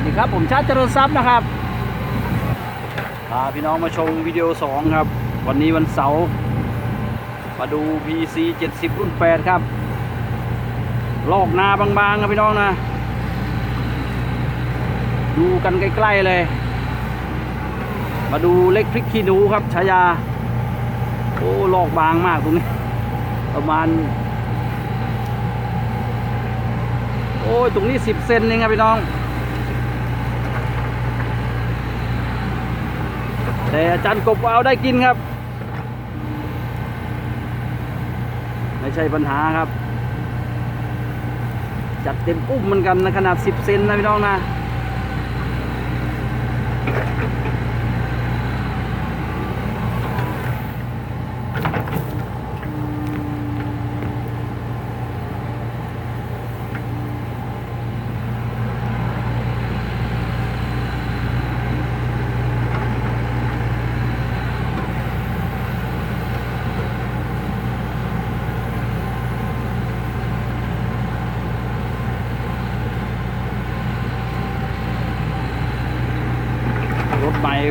วัสดีครับ ผมชาติเจริญทรัพย์นะครับพาพี่น้องมาชมวิดีโอ 2 ครับ วันนี้วันเสาร์มาดู PC 70 รุ่น 8 ครับ ลอกนาบางๆครับพี่น้องนะ ดูกันใกล้ๆเลย มาดูเล็กพริกขี้หนูครับฉายา โอ้ลอกบางมากตรงนี้ ประมาณ โอ้ยตรงนี้ 10 เซนเองครับพี่น้อง แต่อาจารย์กบเอาได้กินครับ ไม่ใช่ปัญหาครับ จัดเต็มอุ้มเหมือนกันนะขนาด 10 เซนนะพี่น้องนะ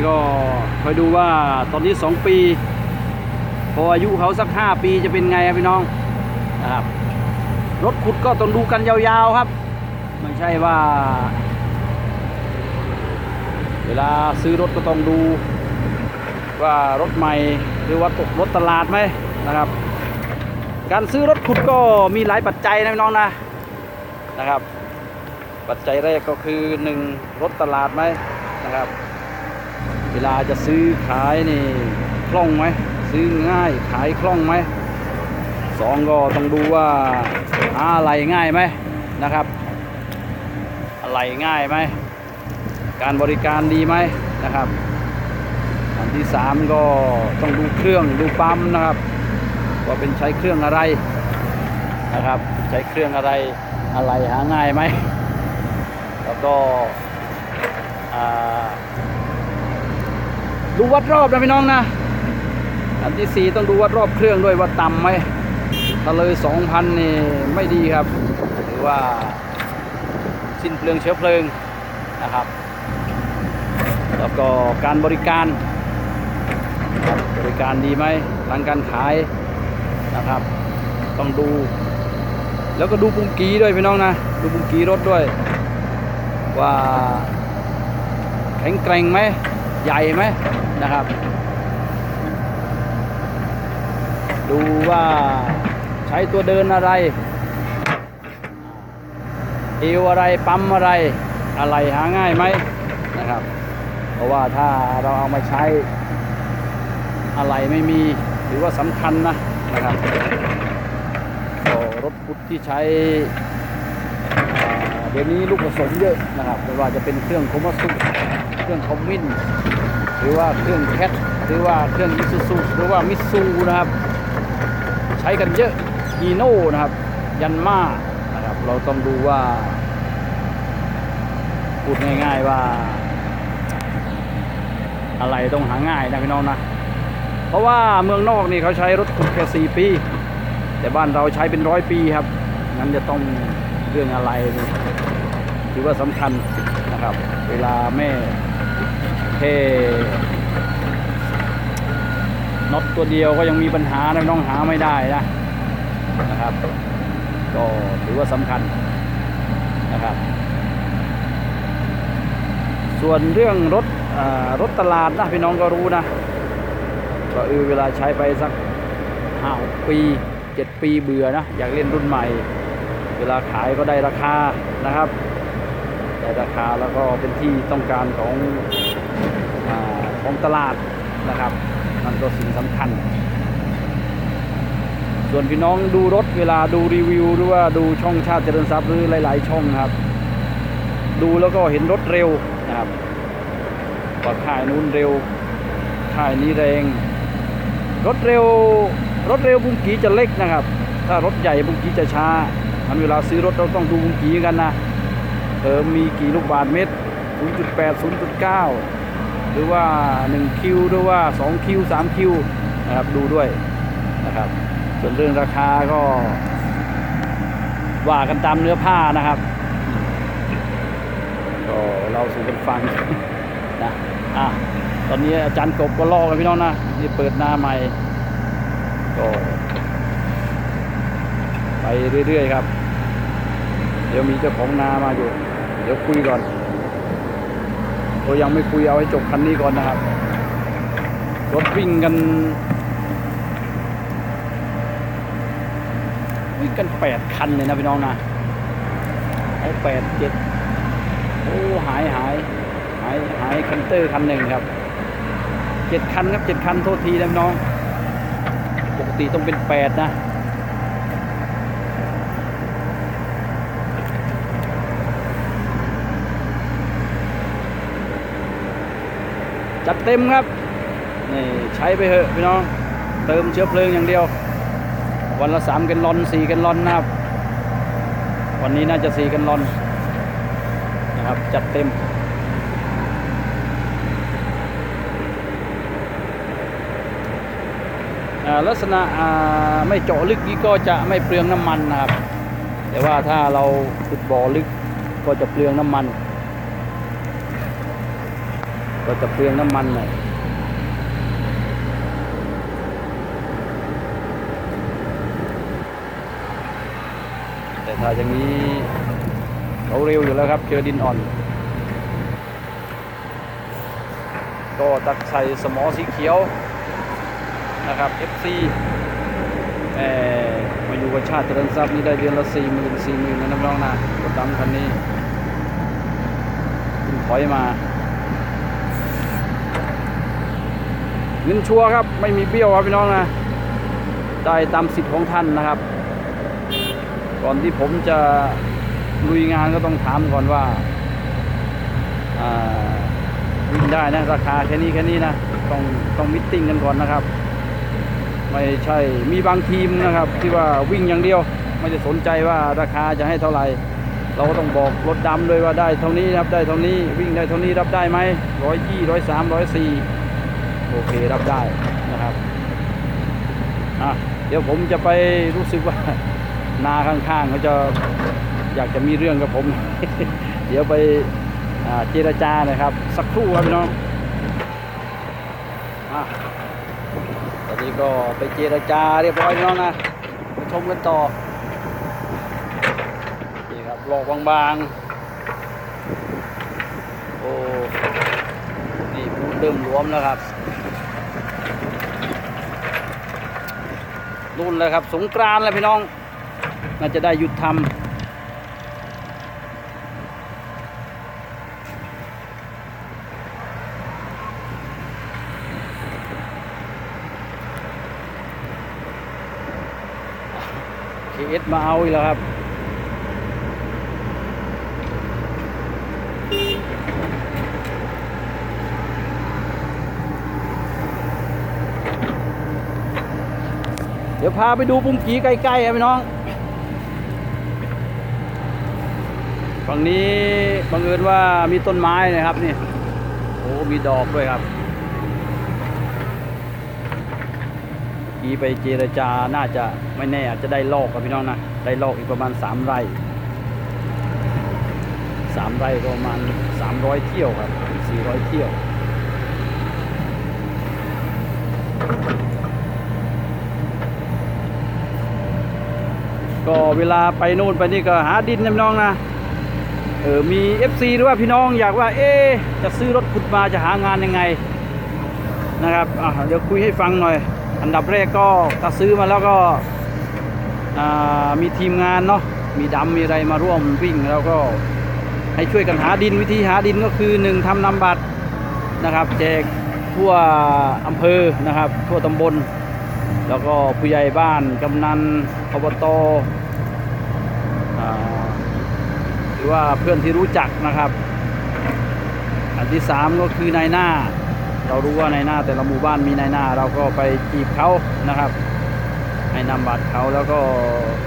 ก็คอยดูว่าตอนนี้ 2 ปี พออายุเขาสัก 5 ปีจะเป็นไงครับพี่น้องนะครับรถขุดก็ต้องดูกันยาวๆครับไม่ใช่ว่า เวลาซื้อรถก็ต้องดูว่ารถใหม่หรือว่ารถตลาดไหมนะครับ การซื้อรถขุดก็มีหลายปัจจัยนะพี่น้องนะนะครับ ปัจจัยแรกก็คือหนึ่งรถตลาดไหมนะครับ วลาจะซื้อขายนี่คล่องไหมซื้อง่ายขายคล่องไหมสองก็ต้องดูว่าหาอะไรง่ายไหมนะครับ อะไรง่ายไหมการบริการดีไหมนะครับอันที่สามก็ต้องดูเครื่องดูปั๊มนะครับว่าเป็นใช้เครื่องอะไรนะครับ ใช้เครื่องอะไรอะไรหาง่ายไหมแล้วก็อ่า ดูวัดรอบนะพี่น้องนะอันที่สี่ต้องดูวัดรอบเครื่องด้วยว่าต่ำไหมถ้าเลยสองพันนี่ไม่ดีครับหรือว่าสิ้นเปลืองเชื้อเพลิงนะครับ แล้วก็การบริการบบริการดีไหมทางการขายนะครับ ต้องดู แล้วก็ดูปุ่มกีด้วยพี่น้องนะ ดูปุ่มกีรถด้วย ว่าแข็งแกร่งไหม ใหญ่ไหมนะครับ ดูว่าใช้ตัวเดินอะไรเอวอะไรปั๊มอะไรอะไรหาง่ายไหมนะครับ เพราะว่าถ้าเราเอามาใช้อะไรไม่มีถือว่าสำคัญนะนะครับรถพุทธที่ใช้เดี๋ยวนี้ลูกผสมเยอะนะครับไม่ว่าจะเป็นเครื่องโคมาสุเครื่องคอมมิน หรือว่าเครื่องแคทหรือว่าเครื่องอิซูซูหรือว่ามิตซูนะครับ ใช้กันเยอะอีโน่นะครับ ยันมานะครับ เราต้องดูว่า พูดง่ายๆว่า อะไรต้องหาง่ายนะพี่น้องนะ เพราะว่าเมืองนอกนี่เขาใช้รถขุดแค่สี่ปี แต่บ้านเราใช้เป็นร้อยปีครับงั้นจะต้องเรื่องอะไรนี่ถือว่าสำคัญนะครับ เวลาแม่ เทน็อตตัวเดียวก็ยังมีปัญหานะน้องหาไม่ได้นะนะครับ ก็ถือว่าสำคัญนะครับ ส่วนเรื่องรถรถตลาดนะพี่น้องก็รู้นะก็เออเวลาใช้ไปสักห้าปีเจ็ดปีเบื่อนะ อยากเล่นรุ่นใหม่ เวลาขายก็ได้ราคานะครับ ได้ราคาแล้วก็เป็นที่ต้องการของ ของตลาดนะครับนั่นก็สิ่งสำคัญ ส่วนพี่น้องดูรถเวลาดูรีวิวหรือว่าดูช่องชาติเจริญทรัพย์หรือหลาย ๆ ช่องครับ ดูแล้วก็เห็นรถเร็วนะครับว่าค่ายนู้นเร็วค่ายนี้แรง รถเร็วรถเร็วบุ้งกีจะเล็กนะครับ ถ้ารถใหญ่บุ้งกีจะช้ามันเวลาซื้อรถเราต้องดูบุ้งกีกันนะเออมีกี่ลูกบาทเมตร 0.8 0.9 หรือว่า1คิวหรือว่า2คิว3คิวนะครับดูด้วยนะครับ ส่วนเรื่องราคาก็ ว่ากันตามเนื้อผ้านะครับก็เราสู่กันฟังนะอะตอนนี้อาจารย์กบก็ลอกกันพี่น้องนะนี่เปิดหน้าใหม่ก็ไปเรื่อยๆครับ เดี๋ยวมีเจ้าของนามาอยู่ เดี๋ยวคุยก่อน เรายังไม่คุยเอาให้จบคันนี้ก่อนนะครับ รถวิ่งกัน วิ่งกันแปดคันเลยนะพี่น้องนะเอาแปดเจ็ดโอ้หายหายหายหายคันเตอร์คันหนึ่งครับเจ็ดคันครับเจ็ดคันโทษทีนะพี่น้อง ปกติต้องเป็นแปดนะ จัดเต็มครับนี่ใช้ไปเถอะพี่น้องเติมเชื้อเพลิงอย่างเดียว วันละสามกันลอนสี่กันลอนนะครับ วันนี้น่าจะสี่กันลอนนะครับจัดเต็มลักษณะไม่เจาะลึกนี้ก็จะไม่เปลืองน้ำมันนะครับ แต่ว่าถ้าเราขุดบ่อลึกก็จะเปลืองน้ำมัน ก็จะเปลืองน้ำมันหน่อยแต่ถ้าอย่างนี้เขาเร็วอยู่แล้วครับเจอดินอ่อน ก็ตักใส่สมอสีเขียวนะครับ FC แหมมาอยู่กับชาติเจริญทรัพย์นี่ได้เดือนละสี่หมื่นสี่หมื่นนะน้องๆนะรถดำคันนี่ถอยมา เงินชัวครับ ไม่มีเบี้ยวครับพี่น้องนะได้ตามสิทธิ์ของท่านนะครับ ก่อนที่ผมจะลุยงานก็ต้องถามก่อนว่าวิ่งได้นะราคาแค่นี้แค่นี้นะต้องต้องมิทติ้งกันก่อนนะครับ ไม่ใช่มีบางทีมนะครับ ที่ว่าวิ่งอย่างเดียว ไม่ได้สนใจว่าราคาจะให้เท่าไหร่ เราก็ต้องบอกรถดำเลยว่าได้เท่านี้ครับได้เท่านี้วิ่งได้เท่านี้รับได้ไหมร้อยยี่ร้อยสามร้อยสี่ โอเครับได้นะครับอะเดี๋ยวผมจะไปรู้สึกว่านาข้างๆเขาจะอยากจะมีเรื่องกับผม เดี๋ยวไปเจรจานะครับ สักครู่ครับพี่น้องอะตอนนี้ก็ไปเจรจาเรียบร้อยน้องนะไปชมกันต่อนี่ครับหลอกบางๆโอ้นี่พูดเริ่มรวมแล้วครับ รุ่นเลยครับ สงกรานแล้วพี่น้อง น่าจะได้หยุดทำเคเอสมาเอาอีกแล้วครับ เดี๋ยว พาไปดูปุ้งกีใกล้ๆครับพี่น้องฝั่งนี้บังเอิญว่ามีต้นไม้นะครับนี่โอ้มีดอกด้วยครับกีไปเจรจาน่าจะไม่แน่อาจจะได้ลอกครับพี่น้องนะได้ลอกอีกประมาณสามไร่สามไร่ประมาณสามร้อยเที่ยวครับสี่ร้อยเที่ยว ก็เวลาไปโน่นไปนี่ก็หาดินนะพี่น้องนะเออมี FC หรือว่าพี่น้องอยากว่า เอ๊จะซื้อรถขุดมาจะหางานยังไงนะครับเดี๋ยวคุยให้ฟังหน่อย อันดับแรกก็ถ้าซื้อมาแล้วก็มีทีมงานเนาะมีดำมีอะไรมาร่วมวิ่งแล้วก็ให้ช่วยกันหาดินวิธีหาดินก็คือหนึ่งทำนำบัตรนะครับแจกทั่วอำเภอนะครับ ทั่วตำบล แล้วก็ผู้ใหญ่บ้านกำนันอบตอหรือว่าเพื่อนที่รู้จักนะครับ อันที่สามก็คือนายหน้า เรารู้ว่านายหน้าแต่ละหมู่บ้านมีนายหน้า เราก็ไปจีบเขานะครับ ให้นำบัตรเขาแล้วก็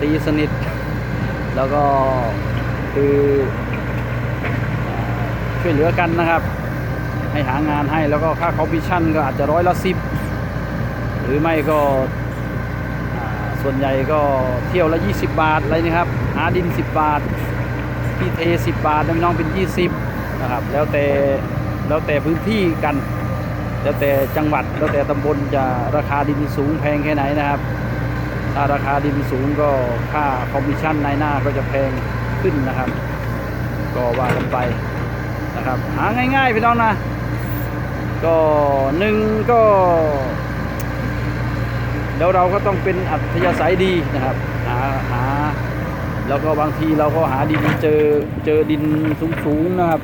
ตีสนิท แล้วก็คือช่วยเหลือกันนะครับ ให้หางานให้แล้วก็ค่าคอมมิชชั่นก็อาจจะร้อยละสิบ รือไม่ก็ส่วนใหญ่ก็เที่ยวละ 20 บาทอะไรนะครับ หาดิน 10 บาทพี่เท 10 บาทน้องๆเป็น 20นะครับแล้วแต่แล้วแต่พื้นที่กัน แล้วแต่จังหวัดแล้วแต่ตำบลจะราคาดินสูงแพงแค่ไหนนะครับ ถ้าราคาดินสูงก็ค่าคอมมิชชั่นในหน้าก็จะแพงขึ้นนะครับ ก็ว่ากันไปนะครับหาง่ายๆพี่น้องนะก็หนึ่งก็ แล้วเราก็ต้องเป็นอัธยาศัยดีนะครับหาหาแล้วก็บางทีเราก็หาดินเจอเจอดินสูงๆนะครับ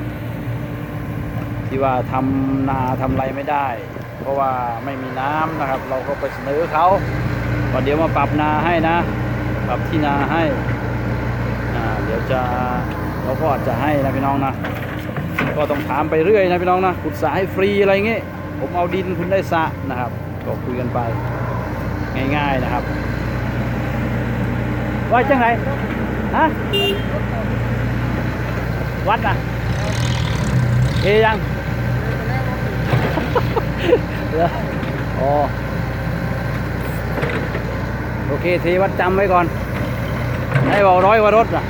ที่ว่าทำนาทำไรไม่ได้ เพราะว่าไม่มีน้ำนะครับ เราก็ไปเสนอเขาว่าเดี๋ยวมาปรับนาให้นะ ปรับที่นาให้อ่าเดี๋ยวจะเราก็อาจจะให้นะพี่น้องนะก็ต้องถามไปเรื่อยนะพี่น้องนะขุดสระให้ฟรีอะไรเงี้ยผมเอาดินคุณได้สระนะครับ ก็คุยกันไป ง่ายๆนะครับ ว่าจังไรฮะวัดอะเอยังเดี๋ยวอ๋อโอเคเทวัดจำไว้ก่อน ให้บอกร้อยกว่ารถอะ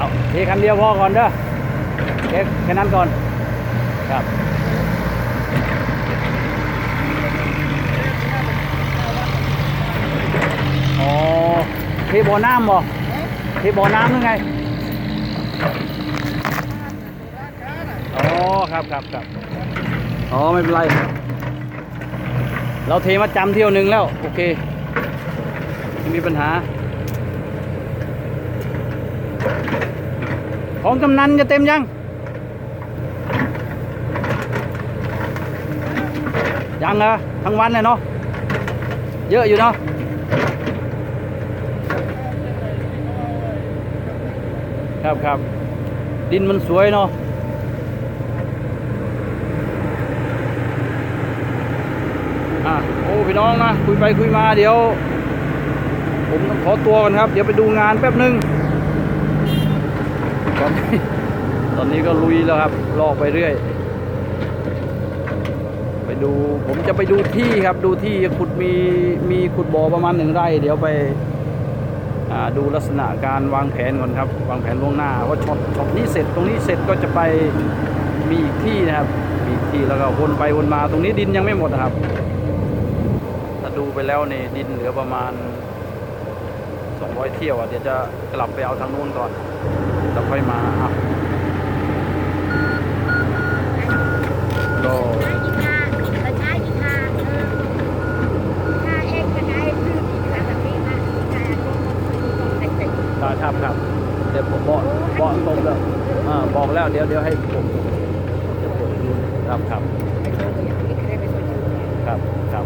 อ๋อ เอาเทคันเดียวพอก่อนเด้อเทแค่นั้นก่อน ครับอ๋อเทบ่อน้ำบ่เทบ่อน้ำหรือไงอ๋อครับครับครับอ๋อไม่เป็นไรเราเทมาจำเที่ยวหนึ่งแล้ว โอเคไม่มีปัญหา ของกำนันจะเต็มยัง ยังเหรอทั้งวันเลยเนาะ เยอะอยู่เนาะครับครับ ดินมันสวยเนาะอะโอ้พี่น้องนะ คุยไปคุยมาเดี๋ยว ผมขอตัวก่อนครับ เดี๋ยวไปดูงานแป๊บหนึง ตอนนี้ตอนนี้ก็ลุยแล้วครับ ลอกไปเรื่อย ไปดูผมจะไปดูที่ครับ ดูที่ขุดมีมีขุดบ่อประมาณหนึ่งไร่ เดี๋ยวไปดูลักษณะการวางแผนก่อนครับ วางแผนล่วงหน้าว่าช็อตช็อตนี้เสร็จตรงนี้เสร็จก็จะไปมีอีกที่นะครับ มีอีกที่แล้วก็วนไปวนมาตรงนี้ดินยังไม่หมดนะครับถ้าดูไปแล้วนี่ดินเหลือประมาณ 200 เที่ยวอะเดี๋ยวจะกลับไปเอาทางนู้นก่อนแล้วค่อยมาอะก็ครับครับครับเดี๋ยวผมบอกบอกตรงแล้วอ่าบอกแล้วเดี๋ยวเดี๋ยวให้ผมจะกดดูครับครับครับครับ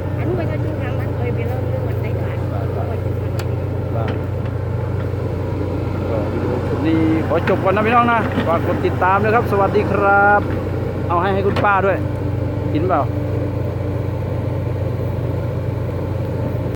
นี่ขอจบก่อนนะพี่น้องนะฝากกดติดตามด้วยครับ สวัสดีครับ เอาให้ให้คุณป้าด้วย กินเปล่า